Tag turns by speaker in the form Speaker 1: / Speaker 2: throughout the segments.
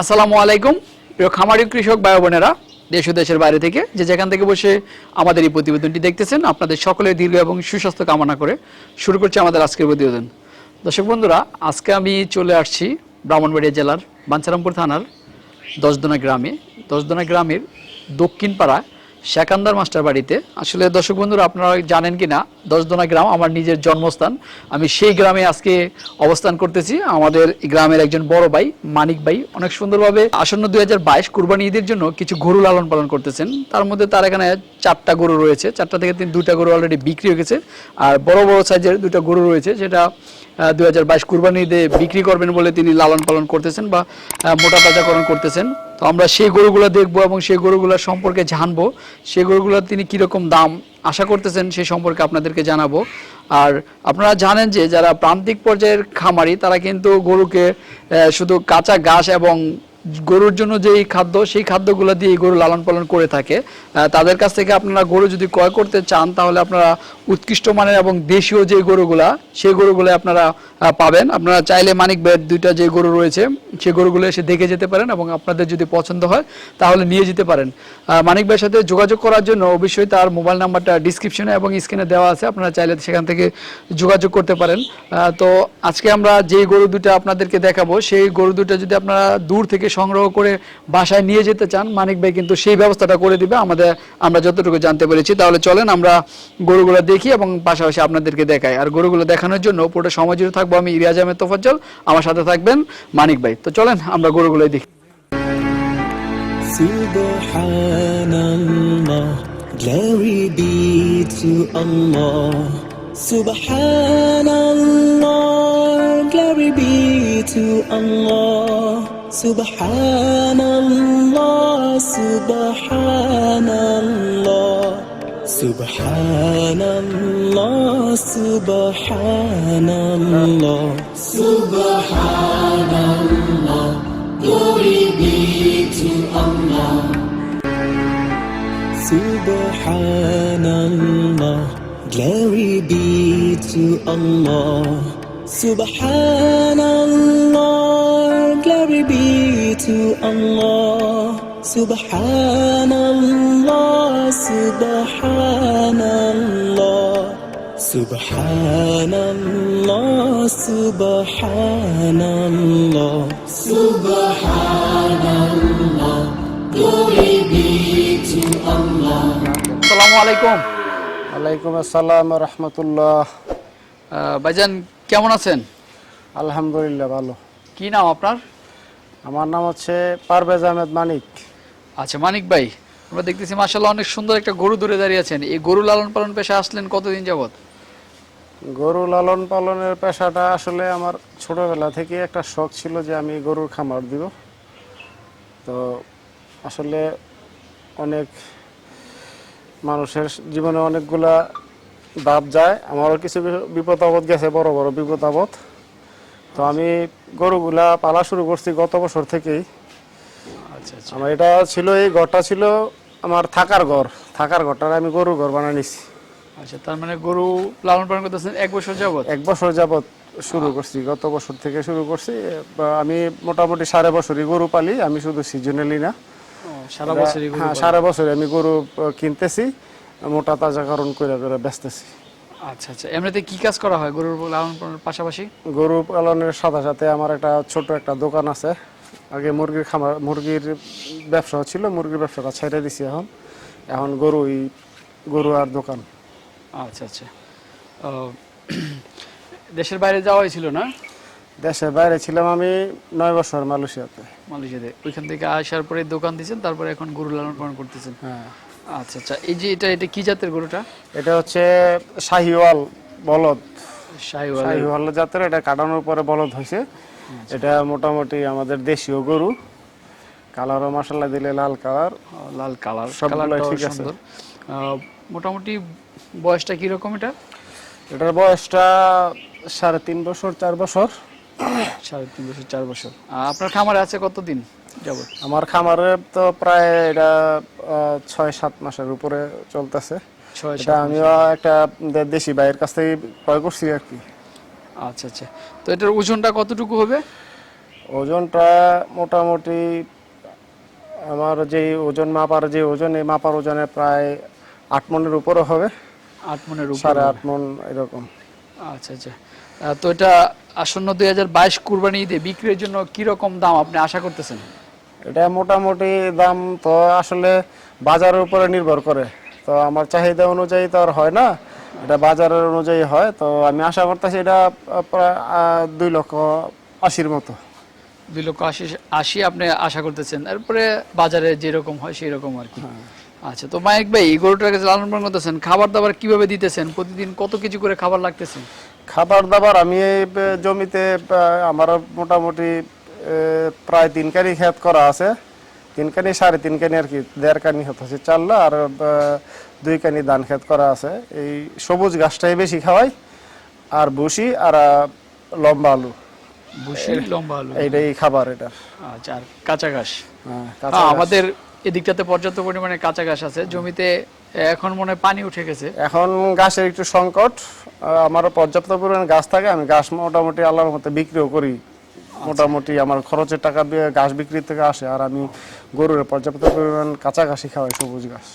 Speaker 1: আসসালামু আলাইকুম, প্রিয় খামারি কৃষক ভাই বোনেরা, দেশ ও দেশের বাইরে থেকে যে যেখান থেকে বসে আমাদের এই প্রতিবেদনটি দেখতেছেন, আপনাদের সকলের দীর্ঘ এবং সুস্বাস্থ্য কামনা করে শুরু করছে আমাদের আজকের প্রতিবেদন। দর্শক বন্ধুরা, আজকে আমি চলে আসছি ব্রাহ্মণবাড়িয়া জেলার বাঞ্ছারামপুর থানার দশদনা গ্রামে। দশদনা গ্রামের দক্ষিণ পাড়া শেখান্দার মাস্টার বাড়িতে। আসলে দর্শক বন্ধুরা, আপনারা জানেন কি না দশদনা গ্রাম, আমার নিজের জন্মস্থান। আমি সেই গ্রামে আজকে অবস্থান করতেছি। আমাদের গ্রামের একজন বড় ভাই, মানিক ভাই, অনেক সুন্দরভাবে আসন্ন দুই হাজার বাইশ কুরবানি ঈদের জন্য কিছু গরু লালন পালন করতেছেন। তার মধ্যে তার এখানে চারটা গরু রয়েছে। চারটা থেকে তিন দুইটা গরু অলরেডি বিক্রি হয়ে গেছে। আর বড় বড় সাইজের দুইটা গরু রয়েছে, সেটা দুই হাজার বাইশ কুরবানি ঈদে বিক্রি করবেন বলে তিনি লালন পালন করতেছেন বা মোটা তাজাকরণ করতেছেন। তো আমরা সেই গরুগুলো দেখব এবং সেই গরুগুলোর সম্পর্কে জানব। সেই গরুগুলোর তিনি কীরকম দাম আশা করতেছেন সেই সম্পর্কে আপনাদেরকে জানাব। আর আপনারা জানেন যে যারা প্রান্তিক পর্যায়ের খামারি, তারা কিন্তু গরুকে শুধু কাঁচা ঘাস এবং গরুর জন্য যেই খাদ্য, সেই খাদ্যগুলো দিয়ে গরু লালন পালন করে থাকে। তাদের কাছ থেকে আপনারা গরু যদি ক্রয় করতে চান, তাহলে আপনারা উৎকৃষ্ট মানের এবং দেশীয় যে গরুগুলা, সেই গরুগুলো আপনারা পাবেন। আপনারা চাইলে মানিক ভাইয়ের দুইটা যে গরু রয়েছে সেই গরুগুলো এসে দেখে যেতে পারেন এবং আপনাদের যদি পছন্দ হয়, তাহলে নিয়ে যেতে পারেন। মানিক ভাইয়ের সাথে যোগাযোগ করার জন্য অবশ্যই তার মোবাইল নাম্বারটা ডিসক্রিপশনে এবং স্ক্রিনে দেওয়া আছে। আপনারা চাইলে সেখান থেকে যোগাযোগ করতে পারেন। তো আজকে আমরা যে গরু দুটা আপনাদেরকে দেখাবো, সেই গরু দুটো যদি আপনারা দূর থেকে সংগ্রহ করে বাসায় নিয়ে যেতে চান মানিক ভাই কিন্তু সেই ব্যবস্থাটা করে দিবে। আমাদের আমরা যতটুকু জানতে পেরেছি। তাহলে চলেন আমরা গরুগুলো দেখি এবং পাশাপাশি আপনাদেরকে দেখাই। আর গরুগুলো দেখানোর জন্য পুরো সময় জুড়ে থাকব আমি ইরিয়াজ আহমেদ তোফাজ্জল আমার সাথে থাকবেন মানিক ভাই। তো চলেন আমরা গরুগুলো দেখি।
Speaker 2: glory be to Allah. Subhanallah, glory be to Allah. Subhanallah, Subhanallah. Subhanallah, Subhanallah. Subhanallah, glory be to Allah. Subhanallah, glory be to Allah. Subhanallah, be to Allah. Subhanallah, Subhanallah. Subhanallah, Subhanallah. Subhanallah, glory be to Allah.
Speaker 1: আসসালামু আলাইকুম
Speaker 3: ওয়ালাইকুম আসসালাম রহমতুল্লাহ
Speaker 1: ভাইজান কেমন আছেন
Speaker 3: আলহামদুলিল্লাহ ভালো
Speaker 1: কি নাম আপনার
Speaker 3: আমার নাম হচ্ছে পারভেজ আহমেদ মানিক।
Speaker 1: আচ্ছা মানিক ভাই আমরা দেখতেছি মাসাল্লাহ অনেক সুন্দর একটা গরু দূরে দাঁড়িয়ে আছেন। এই গরু লালন পালন পেশা আসলেন কতদিন যাবত
Speaker 3: গরু লালন পালনের পেশাটা আসলে আমার ছোটবেলা থেকে একটা শখ ছিল যে আমি গরুর খামার দিব। তো আসলে অনেক মানুষের জীবনে অনেকগুলা দাপ যায়। আমারও কিছু বিপদ আপদ গেছে বড় বড় বিপদ আপদ। তো আমি গরুগুলা পালা শুরু করছি গত বছর থেকেই।
Speaker 1: আচ্ছা আচ্ছা।
Speaker 3: আমার এটা ছিল এই ঘরটা ছিল আমার থাকার ঘর। থাকার ঘরটার আমি গরুর ঘর বানিয়ে নিছি।
Speaker 1: আচ্ছা তার মানে গরু লালন পালন করতেছেন এক বছর যাবত
Speaker 3: এক বছর যাবত শুরু করছি গত বছর থেকে শুরু করছি। আমি মোটামুটি সাড়ে বছরই গরু পালি আমি শুধু সিজনালি না।
Speaker 1: সারা বছরই গরু
Speaker 3: হ্যাঁ সারা বছরই আমি গরু কিনতেছি মোটা তাজাকরণ করে করে বেচতেছি।
Speaker 1: আচ্ছা আচ্ছা। এমনিতে কি কাজ করা হয় গরুর লালন পালনের পাশাপাশি?
Speaker 3: গরু পালনের সাথে সাথে আমার একটা ছোট একটা দোকান আছে। আগে মুরগির খামার মুরগির ব্যবসা ছিল মুরগির ব্যবসাটা ছেড়ে দিছি এখন। এখন গরুই গরু আর দোকান।
Speaker 1: আচ্ছা আচ্ছা। দেশের বাইরে যাওয়া হয়েছিল না?
Speaker 3: দেশের বাইরে ছিলাম আমি নয় বছর মালয়েশিয়াতে।
Speaker 1: মালয়েশিয়াতে। ওইখান থেকে আসার পরে দোকান দিয়েছেন তারপরে এখন গরু লালন পালন করতেছেন।
Speaker 3: হ্যাঁ।
Speaker 1: আচ্ছা আচ্ছা। এই যে এটা এটা কি জাতের গরুটা?
Speaker 3: এটা হচ্ছে শাহিওয়াল বলদ।
Speaker 1: শাহিওয়াল
Speaker 3: শাহিওয়াল জাতের এটা কাটানোর পরে বলদ হয়েছে। এটা মোটামুটি আমাদের দেশীয় গরু। কালারও মশলা দিলে লাল কালার।
Speaker 1: লাল কালার। কালারটাও
Speaker 3: ঠিক আছে।
Speaker 1: মোটামুটি বয়সটা কীরকম এটা?
Speaker 3: এটার বয়সটা সাড়ে তিন বছর চার বছর।
Speaker 1: সাড়ে তিন বছর চার বছর। আপনার খামারে আছে কতদিন যাবত
Speaker 3: আমার খামারে তো প্রায় এটা ছয় সাত মাসের উপরে চলতেছে। এটা আমিও একটা দেশি ভাইয়ের কাছ থেকে ক্রয় করছি আর কি।
Speaker 1: আচ্ছা আচ্ছা। তো এটার ওজনটা কতটুকু হবে?
Speaker 3: ওজনটা মোটামুটি আমার যে ওজন মাপার যে ওজন এই মাপার ওজনে প্রায় আট মনের উপরে হবে।
Speaker 1: আট মনের উপর
Speaker 3: সাড়ে আট মন এরকম।
Speaker 1: আচ্ছা আচ্ছা। তো এটা আসন্ন দুই হাজার বাইশ কুরবানি ঈদে বিক্রির জন্য কি রকম দাম আপনি আশা করতেছেন?
Speaker 3: এটা মোটামুটি দাম তো আসলে বাজারের উপরে নির্ভর করে। তো আমার চাহিদা অনুযায়ী তো আর হয় না এটা বাজারের অনুযায়ী হয়। তো আমি আশা করতেছি এটা প্রায় দুই লক্ষ আশির মতো।
Speaker 1: দুই লক্ষ আশি আশি আপনি আশা করতেছেন। তারপরে বাজারে যেরকম হয় সেই রকম আর কি। আচ্ছা তো মাইক ভাই এই গরুটাকে লালন পালন করতেছেন খাবার দাবার কীভাবে দিতেছেন? প্রতিদিন কত কিছু করে খাবার লাগতেছে?
Speaker 3: খাবার দাবার আমি এই জমিতে আমার মোটামুটি প্রায় তিন কানি ক্ষেত করা আছে। তিন কানি সাড়ে তিন কানি আর কি দেড় কানি হচ্ছে চাল্লা আর দুই কানি ধান ক্ষেত করা আছে। এই সবুজ ঘাসটাই বেশি খাওয়াই। আর ভুসি আর লম্বা আলু।
Speaker 1: ভুসি লম্বা আলু।
Speaker 3: এইটাই খাবার এটার।
Speaker 1: আচ্ছা আর কাঁচা ঘাস?
Speaker 3: হ্যাঁ,
Speaker 1: আমাদের এদিকটাতে পর্যাপ্ত পরিমাণে কাঁচা ঘাস আছে। জমিতে এখন মনে হয় পানি উঠে গেছে।
Speaker 3: এখন গাছের একটু সংকট। আহ, আমার পর্যাপ্ত পরিমাণ গাছ থাকে। আমি গাছ মোটামুটি আল্লাহর মতো বিক্রিও করি। মোটামুটি আমার খরচের টাকা দিয়ে ঘাস বিক্রি থেকে আসে আর আমি গরুর পর্যাপ্ত পরিমাণ কাঁচা ঘাসই খাওয়াই সবুজ ঘাস।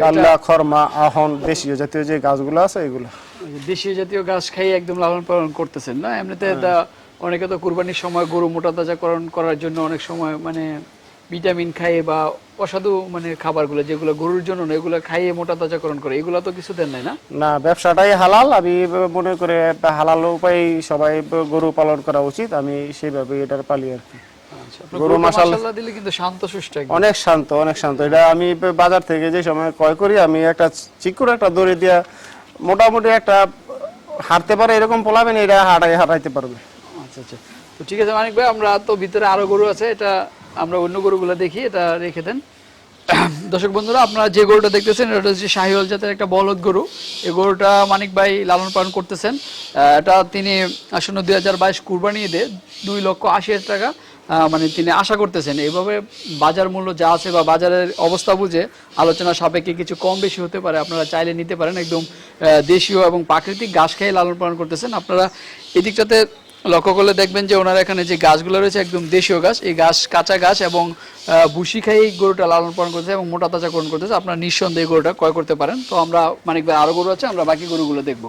Speaker 3: চাল্লা খরমা আহন দেশীয় জাতীয় যে গাছগুলো আছে এগুলো।
Speaker 1: দেশীয় জাতীয় ঘাস খাই একদম লালন পালন করতেছেন না? এমনিতে এটা অনেকে তো কুরবানির সময় গরু মোটা তাজাকরণ করার জন্য অনেক সময় মানে ভিটামিন খাইয়ে বা অসাধু মানে খাবারগুলো যেগুলো গরুর জন্য না এগুলো খাইয়ে মোটা তাজাকরণ করে এগুলো তো কিছু দেন নাই না?
Speaker 3: না ব্যবসাটাই হালাল। আমি মনে করে একটা হালাল উপায় সবাই গরু পালন করা উচিত। আমি সেইভাবে এটার পালি আর কি। গরু মাশাআল্লাহ-
Speaker 1: মাশাআল্লাহ দিলে কিন্তু শান্ত সুষ্ঠ
Speaker 3: অনেক শান্ত অনেক শান্ত। এটা আমি বাজার থেকে যে সময় ক্রয় করি আমি একটা চিকুর একটা দড়ি দিয়া মোটামুটি একটা হাঁটতে পারে এরকম পোলাবেন এটা হাঁটাই হাঁটাইতে পারবে।
Speaker 1: আচ্ছা আচ্ছা। তো ঠিক আছে মানিক ভাই আমরা তো ভিতরে আরও গরু আছে এটা আমরা অন্য গরুগুলো দেখি, এটা রেখে দেন। দর্শক বন্ধুরা, আপনারা যে গরুটা দেখতেছেন, এটা হচ্ছে শাহিওয়াল জাতের একটা বলদ গরু। এই গরুটা মানিক ভাই লালন পালন করতেছেন। এটা তিনি আসন্ন দুই হাজার বাইশ কুরবানি ঈদে দুই লক্ষ আশি হাজার টাকা মানে তিনি আশা করতেছেন। এইভাবে বাজার মূল্য যা আছে বা বাজারের অবস্থা বুঝে আলোচনা সাপেক্ষে কিছু কম বেশি হতে পারে, আপনারা চাইলে নিতে পারেন। একদম দেশীয় এবং প্রাকৃতিক ঘাস খেয়ে লালন পালন করতেছেন। আপনারা এদিকটাতে লক্ষ্য করলে দেখবেন যে ওনার এখানে যে গাছগুলো রয়েছে একদম দেশীয় গাছ এই গাছ কাঁচা গাছ এবং ভুসি খাই গরুটা লালন পালন করতেছে এবং মোটা তাজাকরণ করতেছে আপনার নিঃসন্দেহে গরুটা ক্রয় করতে পারেন। তো আমরা মানিক ভাই আরও গরু আছে আমরা বাকি গরুগুলো দেখব।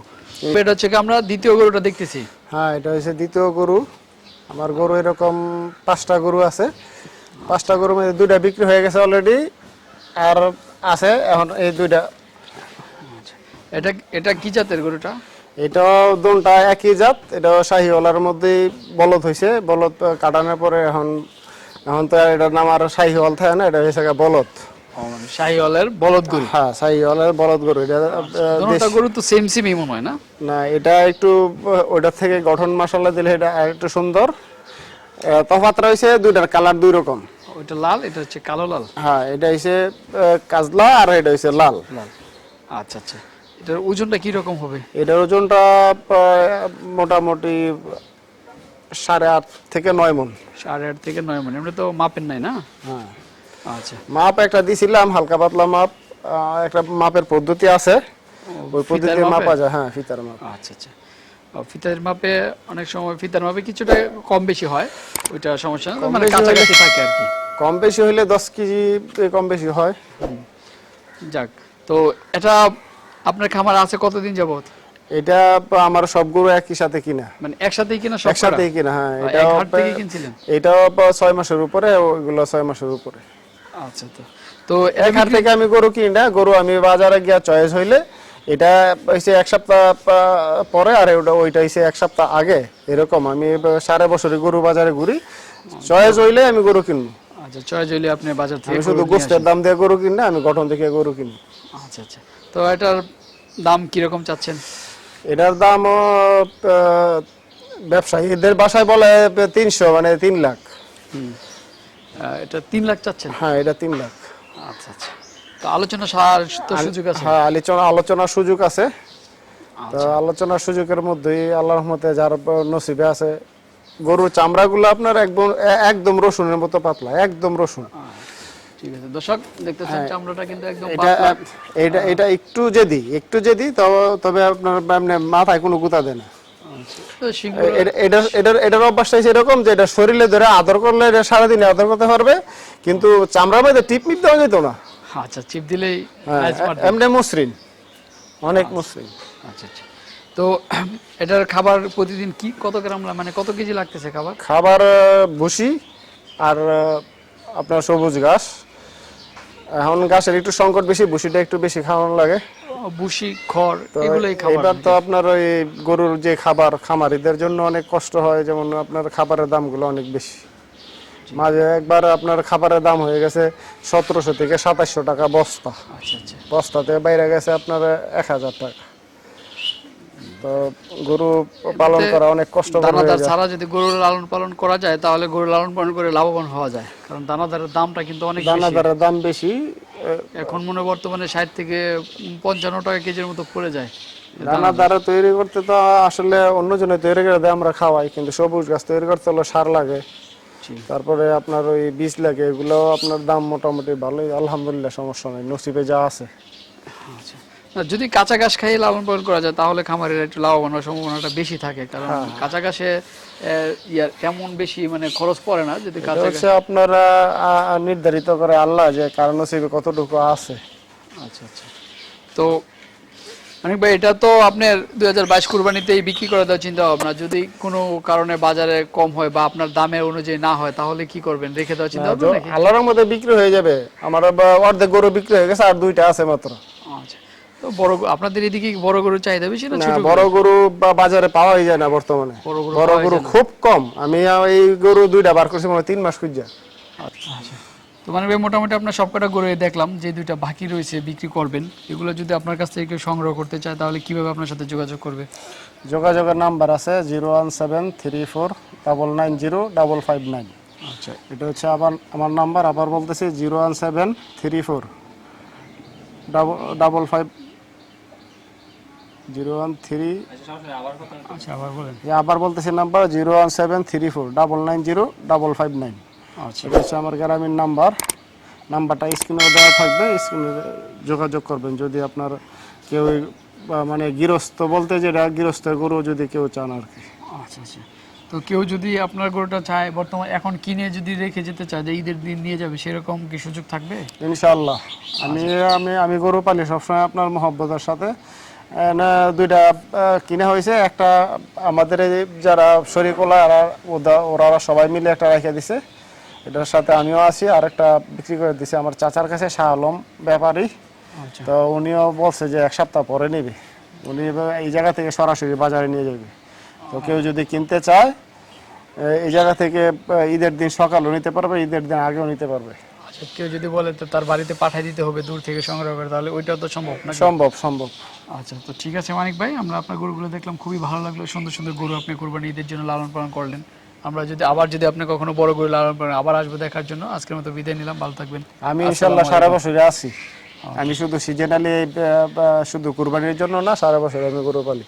Speaker 1: এটা হচ্ছে আমরা দ্বিতীয় গরুটা দেখতেছি।
Speaker 3: হ্যাঁ এটা হচ্ছে দ্বিতীয় গরু। আমার গরু এরকম পাঁচটা গরু আছে। পাঁচটা গরুর মধ্যে দুইটা বিক্রি হয়ে গেছে অলরেডি আর আছে এখন এই দুইটা।
Speaker 1: এটা এটা কি জাতের গরুটা?
Speaker 3: এটাও দোনটা একই জাত এটাও শাহিওয়ালার মধ্যেই বলদ হয়েছে বলদ কাটানোর পরে এখন এখন তো এটার নাম আর শাহিওয়াল থাকে না এটা হয়েছে বলদ।
Speaker 1: শাহিওয়ালের বলদ গরু?
Speaker 3: হ্যাঁ শাহিওয়ালের বলদ গরু। এটা
Speaker 1: গরু তো সেম মনে হয় না?
Speaker 3: না এটা একটু ওটার থেকে গঠন মশলা দিলে এটা একটু সুন্দর। রয়েছে দুইটার কালার দুই রকম।
Speaker 1: ওইটা লাল এটা হচ্ছে কালো লাল?
Speaker 3: হ্যাঁ এটা হচ্ছে কাজলা আর এটা হচ্ছে লাল।
Speaker 1: লাল। আচ্ছা আচ্ছা। এটার ওজনটা কি রকম হবে?
Speaker 3: এটার ওজনটা মোটামুটি সাড়ে আট থেকে নয় মন।
Speaker 1: সাড়ে আট থেকে নয় মন এমনি তো মাপের নাই না?
Speaker 3: হ্যাঁ।
Speaker 1: আচ্ছা।
Speaker 3: মাপ একটা দিছিলাম হালকা পাতলা মাপ একটা মাপের পদ্ধতি আছে। ওই পদ্ধতি মাপা? যায় হ্যাঁ ফিতার মাপ।
Speaker 1: আচ্ছা আচ্ছা। ফিতার মাপে অনেক সময় ফিতার মাপে কিছুটা কম বেশি হয় ওইটা সমস্যা না মানে কাছাকাছি থাকে আর কি।
Speaker 3: কম বেশি হইলে দশ কেজি কম বেশি হয়।
Speaker 1: যাক তো এটা আপনার খামার আছে কতদিন যাবত
Speaker 3: এটা আমার সব গরু একই সাথে কিনা।
Speaker 1: মানে একসাথেই কিনা সব
Speaker 3: একসাথেই কিনা হ্যাঁ।
Speaker 1: এক হাট থেকে কিনছিলেন?
Speaker 3: এটাও ছয় মাসের উপরে ওইগুলো ছয় মাসের উপরে।
Speaker 1: আচ্ছা তো। তো
Speaker 3: এক হাট থেকে আমি গরু কিনি না গরু আমি বাজারে গিয়া চয়েস হইলে এটা হচ্ছে এক সপ্তাহ পরে আর ওটা ওইটা হচ্ছে এক সপ্তাহ আগে এরকম। আমি সারা বছরই গরু বাজারে ঘুরি চয়েস হইলে আমি গরু কিনবো।
Speaker 1: আচ্ছা চয় জলি আপনি বাজার থেকে
Speaker 3: শুধু গোস্তের দাম দিয়ে গরু কিনি না আমি গঠন থেকে গরু কিনি।
Speaker 1: আচ্ছা আচ্ছা। তো এটার দাম কীরকম চাচ্ছেন?
Speaker 3: এটার দাম ব্যবসায়ীদের বাসায় বলে তিনশো মানে তিন লাখ।
Speaker 1: এটা তিন লাখ চাচ্ছেন?
Speaker 3: হ্যাঁ এটা তিন লাখ।
Speaker 1: আচ্ছা আচ্ছা। তো আলোচনা সুযোগ আছে?
Speaker 3: হ্যাঁ আলোচনা আলোচনার সুযোগ আছে। তো
Speaker 1: আচ্ছা।
Speaker 3: আলোচনার সুযোগের মধ্যেই আল্লাহর রহমতে যার নসিবে আছে গরুর চামড়াগুলো আপনার একদম একদম রসুনের মতো পাতলা একদম রসুন।
Speaker 1: ঠিক আছে। দর্শক দেখতেছেন চামড়াটা কিন্তু একদম
Speaker 3: এটা
Speaker 1: পাতলা।
Speaker 3: এটা এটা একটু জেদি একটু জেদি তবে তবে আপনার এমনি মাথায় কোনো গুতা দেয় না। এটা- এটার অভ্যাসটা এরকম যে এটা শরীরে ধরে আদর করলে এটা সারাদিন আদর করতে পারবে কিন্তু চামড়ার মধ্যে টিপ মিপ দেওয়া যেত না।
Speaker 1: আচ্ছা চিপ দিলেই
Speaker 3: হ্যাঁ, এমনি মসৃণ অনেক মসৃণ।
Speaker 1: আচ্ছা আচ্ছা। তো এটার খাবার প্রতিদিন কি কত গ্রাম মানে কত কেজি লাগতেছে খাবার?
Speaker 3: খাবার ভুসি আর আপনার সবুজ ঘাস। এখন গাছের একটু সংকট বেশি ভুসিটা একটু বেশি খাওয়ানো লাগে।
Speaker 1: বুসি খড় এগুলোই খাবার
Speaker 3: এবার তো আপনার ওই গরুর যে খাবার খামারিদের জন্য অনেক কষ্ট হয় যেমন আপনার খাবারের দামগুলো অনেক বেশি। মাঝে একবার আপনার খাবারের দাম হয়ে গেছে সতেরোশো থেকে সাতাশশো টাকা বস্তা।
Speaker 1: আচ্ছা আচ্ছা।
Speaker 3: বস্তাতে বাইরে গেছে আপনার এক হাজার টাকা। তো গরু পালন করা অনেক কষ্ট
Speaker 1: দানাদার ছাড়া যদি গরুর লালন পালন করা যায় তাহলে গরু লালন পালন করে লাভবান হওয়া যায়। কারণ দানাদারের দামটা কিন্তু অনেক
Speaker 3: দানাদারের দাম বেশি
Speaker 1: এখন মনে বর্তমানে ষাট থেকে পঞ্চান্ন টাকা কেজির মতো পড়ে যায়।
Speaker 3: দানাদার তৈরি করতে তো আসলে অন্য জনে তৈরি করে দেয় আমরা খাওয়াই কিন্তু সবুজ গাছ তৈরি করতে হলে সার লাগে। তারপরে আপনার ওই বীজ লাগে এগুলো আপনার দাম মোটামুটি ভালোই আলহামদুলিল্লাহ সমস্যা নেই নসিবে যা আছে।
Speaker 1: আচ্ছা। যদি কাঁচা ঘাস খাইয়ে লালন পালন করা যায় তাহলে খামারের একটু লাভবান হওয়ার সম্ভাবনাটা বেশি থাকে। কারণ
Speaker 3: হ্যাঁ।
Speaker 1: কাঁচা ঘাসে ইয়ার তেমন বেশি মানে খরচ পড়ে না যদি কাঁচা ঘাস
Speaker 3: আপনারা নির্ধারিত করে আল্লাহ যে কার নসিবে কতটুকু আছে।
Speaker 1: আচ্ছা আচ্ছা। তো অনেক ভাই এটা তো আপনার দুই হাজার বাইশ কুরবানিতেই বিক্রি করে দেওয়ার চিন্তা ভাবনা যদি কোনো কারণে বাজারে কম হয় বা আপনার দামে অনুযায়ী না হয় তাহলে কি করবেন? রেখে দেওয়ার চিন্তা ভাবনা
Speaker 3: আল্লাহর মধ্যে বিক্রি হয়ে যাবে। আমার অর্ধেক গরু বিক্রি হয়ে গেছে আর দুইটা আছে মাত্র।
Speaker 1: আচ্ছা। বড় আপনাদের এদিকে বড় গরু চাহিদা বেশি না ছোট
Speaker 3: বড় গরু বা বাজারে পাওয়াই যায় না বর্তমানে।
Speaker 1: বড় গরু।
Speaker 3: খুব কম। আমি এই গরু দুইটা বার করছি মানে তিন মাস খুঁজা
Speaker 1: আচ্ছা তো মানে ভাই মোটামুটি আপনার সবকটা গরু দেখলাম যে দুইটা বাকি রয়েছে বিক্রি করবেন এগুলো যদি আপনার কাছ থেকে কেউ সংগ্রহ করতে চায় তাহলে কীভাবে আপনার সাথে যোগাযোগ করবে?
Speaker 3: যোগাযোগের নাম্বার আছে zero one seven three four double nine zero double five nine.
Speaker 1: আচ্ছা।
Speaker 3: এটা হচ্ছে আবার আমার নাম্বার আবার বলতেছি zero one seven three four double double five zero one three
Speaker 1: আচ্ছা আবার বলেন।
Speaker 3: আবার বলতেছি number zero one seven three four double nine zero double five nine.
Speaker 1: আচ্ছা।
Speaker 3: এটা হচ্ছে আমার গ্রামীণ নাম্বার। নাম্বারটা স্ক্রিনে দেওয়া থাকবে স্ক্রিনে যোগাযোগ করবেন। যদি আপনার কেউ মানে গৃহস্থ বলতে যেটা গৃহস্থের গরু যদি কেউ চান আর কি।
Speaker 1: আচ্ছা আচ্ছা। তো কেউ যদি আপনার গরুটা চায় বর্তমান এখন কিনে যদি রেখে যেতে চায় যে ঈদের দিন নিয়ে যাবে সেরকম কি সুযোগ থাকবে?
Speaker 3: ইনশাআল্লাহ। আমি আমি আমি গরু পালি সবসময় আপনার মহব্বতের সাথে। দুইটা কিনা হয়েছে। একটা আমাদের এই যারা শরীরকলা ওরা ওরা সবাই মিলে একটা রেখে দিছে। এটার সাথে আমিও আছি আর একটা বিক্রি করে দিছে আমার চাচার কাছে শাহ আলম ব্যাপারী।
Speaker 1: আচ্ছা।
Speaker 3: তো উনিও বলছে যে এক সপ্তাহ পরে নেবে। উনি এই জায়গা থেকে সরাসরি বাজারে নিয়ে যাবে। তো কেউ যদি কিনতে চায় এই জায়গা থেকে ঈদের দিন সকালও নিতে পারবে ঈদের দিন আগেও নিতে পারবে।
Speaker 1: কেউ যদি বলে তো তার বাড়িতে পাঠিয়ে দিতে হবে দূর থেকে সংগ্রহ করে তাহলে ওইটাও তো সম্ভব না
Speaker 3: সম্ভব সম্ভব।
Speaker 1: আচ্ছা তো ঠিক আছে মানিক ভাই আমরা আপনার গরুগুলো দেখলাম খুবই ভালো লাগল সুন্দর সুন্দর গরু আপনি কোরবানি ঈদের জন্য লালন পালন করলেন। আমরা যদি আবার যদি আপনি কখনো বড় গরু লালন পালন আবার আসব দেখার জন্য। আজকের মতো বিদায় নিলাম ভালো থাকবেন।
Speaker 3: আমি ইনশাল্লাহ সারা বছরে আছি। আমি শুধু সিজনালি শুধু কুরবানির জন্য না সারা বছর আমি গরু পালি।